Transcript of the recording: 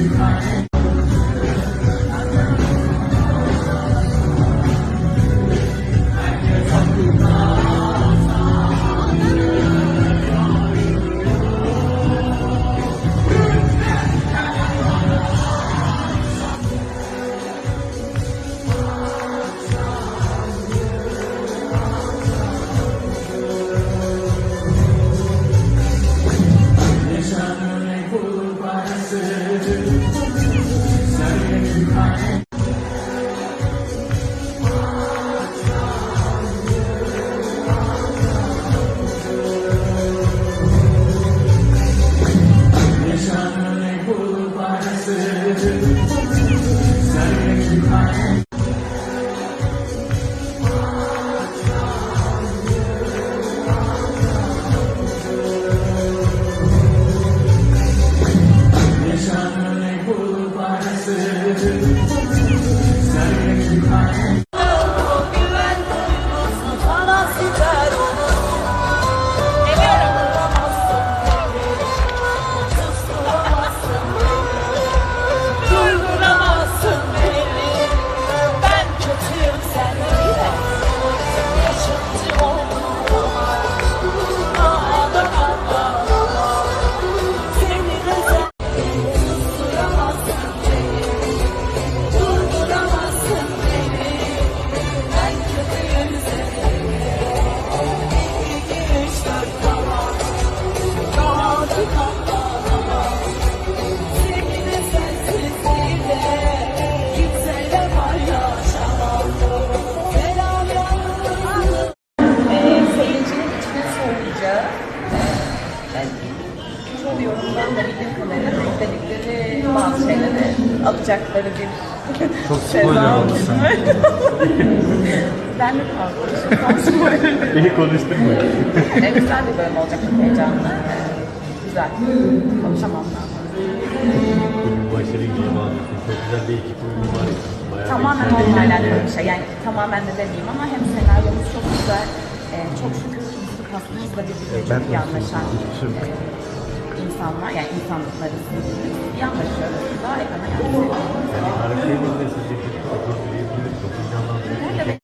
日出日落，日出日落，日出日落。Çoğu yorumdan da bildiğim kadarıyla bekledikleri bazı şeyleri alacakları bir Çok spoiler oldu sen. ben de fazla Beni konuşturma. e, güzel bir bölüm olacak çok heyecanlı. Güzel. Konuşamam daha. Bugün başarı gibi. Çok güzel bir ekip uyumu var. Bayağı Tamamen onunla alakalı bir şey. Yani tamamen de demeyeyim ama hem senaryomuz çok güzel. E, çok şükür kasımızla birbirine çok iyi anlaşan insanlar, yani insanlıkları iyi anlaşıyoruz. Daha yakına yansıyor.